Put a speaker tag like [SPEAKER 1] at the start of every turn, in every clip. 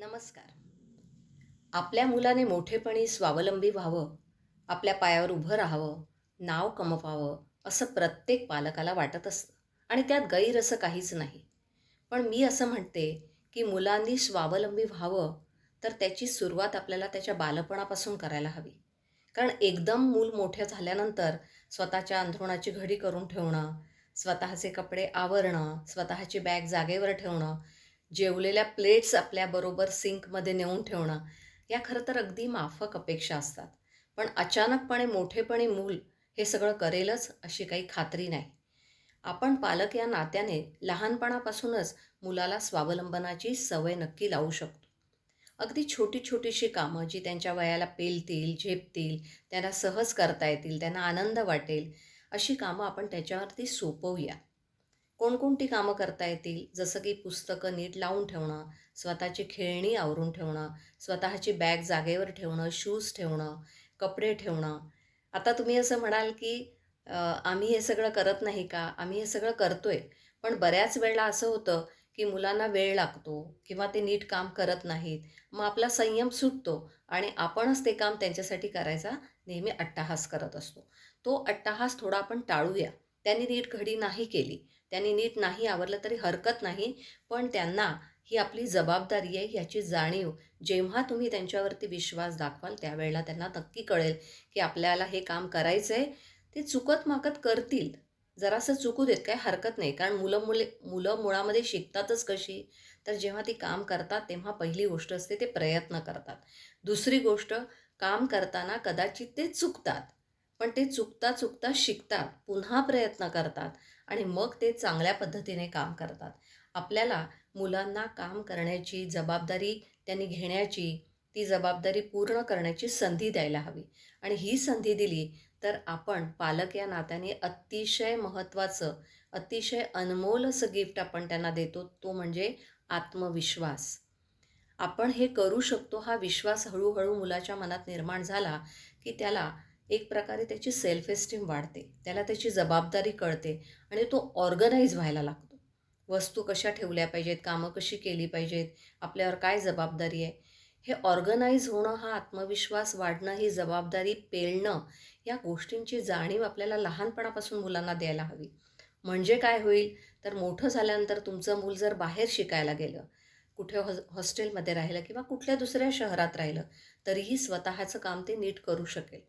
[SPEAKER 1] नमस्कार. आपल्या मुलाने मोठेपणी स्वावलंबी व्हावं आपल्या पायावर उभं राहावं नाव कमवावं असं प्रत्येक पालकाला वाटत असतं आणि त्यात गैर असं काहीच नाही. पण मी असं म्हणते की मुलांनी स्वावलंबी व्हावं तर त्याची सुरुवात आपल्याला त्याच्या बालपणापासून करायला हवी. कारण एकदम मूल मोठ्या झाल्यानंतर स्वतःच्या अंथरुणाची घडी करून ठेवणं स्वतःचे कपडे आवरणं स्वतःची बॅग जागेवर ठेवणं जेवलेल्या प्लेट्स आपल्याबरोबर सिंकमध्ये नेऊन ठेवणं या खरं तर अगदी माफक अपेक्षा असतात. पण अचानकपणे मोठेपणी मूल हे सगळं करेलच अशी काही खात्री नाही. आपण पालक या नात्याने लहानपणापासूनच मुलाला स्वावलंबनाची सवय नक्की लावू शकतो. अगदी छोटी छोटीशी कामं जी त्यांच्या वयाला पेलतील झेपतील त्यांना सहज करता येतील त्यांना आनंद वाटेल अशी कामं आपण त्याच्यावरती सोपवूया. कोणकोणती कामं करता येतील? जसं की पुस्तकं नीट लावून ठेवणं स्वतःची खेळणी आवरून ठेवणं स्वतःची बॅग जागेवर ठेवणं शूज ठेवणं कपडे ठेवणं. आता तुम्ही असं म्हणाल की आम्ही हे सगळं करत नाही का? आम्ही हे सगळं करतोय. पण बऱ्याच वेळेला असं होतं की मुलांना वेळ लागतो किंवा ते नीट काम करत नाहीत. मग आपला संयम सुटतो आणि आपणच ते काम त्यांच्यासाठी करायचा नेहमी अट्टाहास करत असतो. तो अट्टाहास थोडा आपण टाळूया. त्यांनी नीट घडी नाही केली. त्यांनी नीट नाही आवरलं तरी हरकत नाही. पण त्यांना ही आपली जबाबदारी आहे ह्याची जाणीव. जेव्हा तुम्ही त्यांच्यावरती विश्वास दाखवाल त्यावेळेला त्यांना नक्की कळेल की आपल्याला हे काम करायचं आहे ते चुकत माकत करतील. जरासं चुकू देत काय हरकत नाही. कारण मुलं मुले मुलं मुळामध्ये शिकतातच कशी? तर जेव्हा ती काम करतात तेव्हा पहिली गोष्ट असते ते प्रयत्न करतात. दुसरी गोष्ट काम करताना कदाचित ते चुकतात. पण ते चुकता चुकता शिकतात पुन्हा प्रयत्न करतात आणि मग ते चांगल्या पद्धतीने काम करतात. आपल्याला मुलांना काम करण्याची जबाबदारी त्यांनी घेण्याची ती जबाबदारी पूर्ण करण्याची संधी द्यायला हवी. आणि ही संधी दिली तर आपण पालक या नात्याने अतिशय महत्त्वाचं अतिशय अनमोल असं गिफ्ट आपण त्यांना देतो तो म्हणजे आत्मविश्वास. आपण हे करू शकतो हा विश्वास हळूहळू मुलाच्या मनात निर्माण झाला की त्याला एक प्रकारे त्याची सेल्फ एस्टीम वाढते. त्याला त्याची जबाबदारी कळते आणि तो ऑर्गनाईज व्हायला लागतो. वस्तू कशा ठेवल्या पाहिजेत कामं कशी केली पाहिजेत आपल्यावर काय जबाबदारी आहे? हे ऑर्गनाईज होणं हा आत्मविश्वास वाढणं ही जबाबदारी पेलणं या गोष्टींची जाणीव आपल्याला लहानपणापासून मुलांना द्यायला हवी. म्हणजे काय होईल? तर मोठं झाल्यानंतर तुमचं मूल जर बाहेर शिकायला गेलं कुठे हॉ हॉस्टेलमध्ये राहिलं किंवा कुठल्या दुसऱ्या शहरात राहिलं तरीही स्वतःचं काम ते नीट करू शकेल.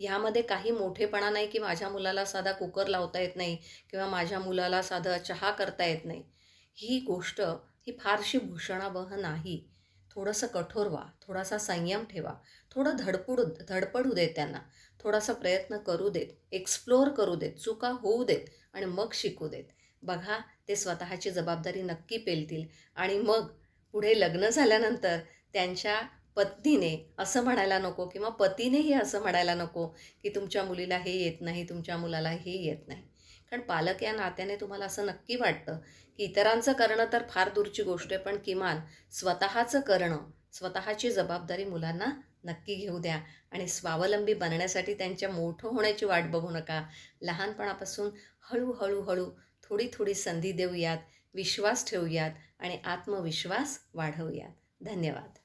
[SPEAKER 1] ह्यामध्ये काही मोठेपणा नाही की माझ्या मुलाला साधा कुकर लावता येत नाही किंवा माझ्या मुलाला साधा चहा करता येत नाही. ही गोष्ट ही फारशी भूषणावह नाही. थोडंसं कठोर व्हा थोडासा संयम ठेवा थोडं धडपडू धडपडू देत त्यांना थोडासा प्रयत्न करू देत एक्सप्लोअर करू देत चुका होऊ देत आणि मग शिकू देत. बघा ते स्वतःची जबाबदारी नक्की पेलतील आणि मग पुढे लग्न झाल्यानंतर त्यांच्या पत्नीने असं म्हणायला नको किंवा पतीनेही असं म्हणायला नको की तुमच्या मुलीला हे येत नाही तुमच्या मुलाला हे येत नाही. कारण पालक या नात्याने तुम्हाला असं नक्की वाटतं की इतरांचं करणं तर फार दूरची गोष्ट आहे पण किमान स्वतःचं करणं स्वतःची जबाबदारी मुलांना नक्की घेऊ द्या आणि स्वावलंबी बनण्यासाठी त्यांच्या मोठं होण्याची वाट बघू नका. लहानपणापासून हळूहळू हळू थोडी थोडी संधी देऊयात विश्वास ठेवूयात आणि आत्मविश्वास वाढवूयात. धन्यवाद.